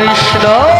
Krishna.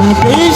Krishna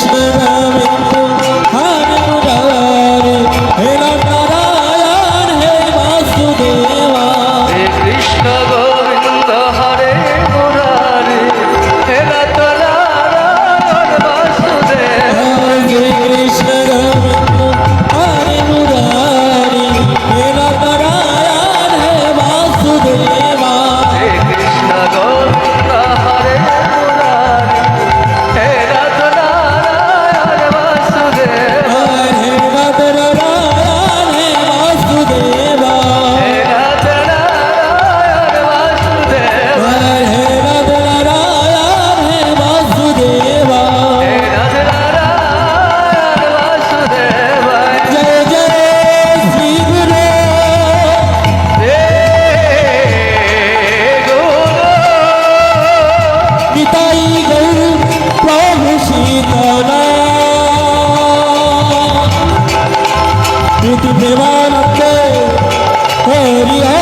Krishna के हरिया